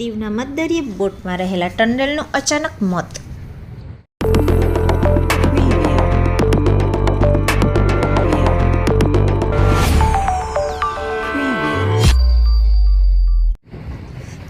દીવના મતદરીએ બોટમાં રહેલા ટંડેલનું અચાનક મોત.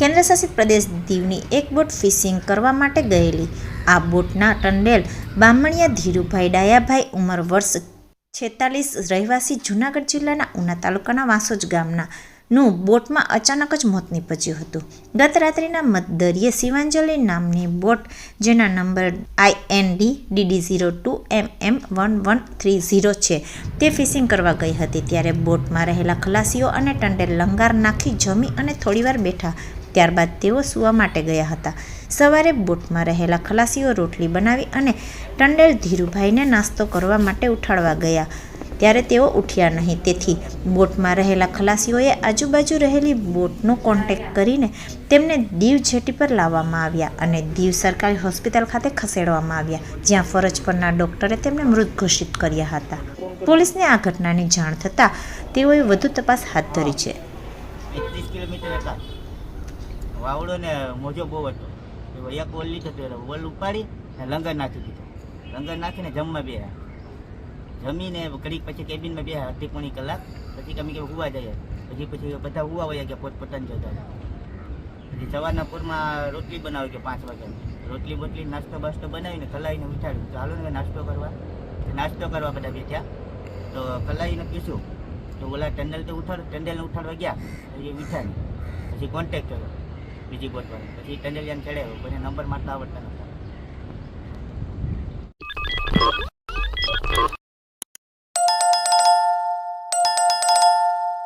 કેન્દ્રશાસિત પ્રદેશ દીવની એક બોટ ફિશિંગ કરવા માટે ગયેલી. આ બોટના ટંડેલ બામણિયા ધીરુભાઈ ડાયાભાઈ ઉંમર વર્ષ છેતાલીસ, રહેવાસી જૂનાગઢ જિલ્લાના ઉના તાલુકાના વાંસોજ ગામના નું બોટમાં અચાનક જ મોત નીપજ્યું હતું. ગત રાત્રિના મધદરિયે શિવાંજલિ નામની બોટ, જેના number I N D DD zero two M M one one three zero છે, તે ફિશિંગ કરવા ગઈ હતી. ત્યારે બોટમાં રહેલા ખલાસીઓ અને ટંડેલ લંગાર નાખી જમી અને થોડીવાર બેઠા. ત્યારબાદ તેઓ સૂવા માટે ગયા હતા. સવારે બોટમાં રહેલા ખલાસીઓ રોટલી બનાવી અને ટંડેલ ધીરુભાઈને નાસ્તો કરવા માટે ઉઠાડવા ગયા. ત્યારે તેઓ ઉઠ્યા નહીં. તેથી બોટમાં રહેલા ખલાસીઓએ આજુબાજુ રહેલી બોટનો કોન્ટેક્ટ કરીને તેમને દીવ જેટી પર લાવવામાં આવ્યા અને દીવ સરકારી હોસ્પિટલ ખાતે ખસેડવામાં આવ્યા, જ્યાં ફરજ પરના ડોક્ટરે તેમને મૃત ઘોષિત કર્યા હતા. પોલીસને આ ઘટનાની જાણ થતાં તેઓએ વધુ તપાસ હાથ ધરી છે. એકત્રીસ કિલોમીટર હતા. મોજો બહુ હતો. વોલ ઉપાડી ને લંગર નાખી દીધો. લંગર નાખીને જમવા બે જમીને ઘડીક પછી કેબિનમાં બે અડધી પોણી કલાક, પછી અમે કે હુવા જઈએ. પછી પછી બધા હુવા હોય ગયા પોત પોતાને જતા પછી સવારના પૂરમાં રોટલી બનાવી કે પાંચ વાગ્યા રોટલી બોટલી, નાસ્તો બાસ્તો બનાવીને કલાઈને ઉઠાડ્યું. ચાલો ને નાસ્તો કરવા. નાસ્તો કરવા બધા બેઠ્યા. તો કલાઈને પીશું તો ઓલા ટંડેલ તો ઉઠાડ ટંડેલને ઉઠાડવા ગયા. પછી ઉઠ્યા પછી કોન્ટેક્ટ કર્યો. બીજી પર પછી ટંડેલિયાને ચડાવ્યો પછી નંબર મારતા આવડતા નહોતા.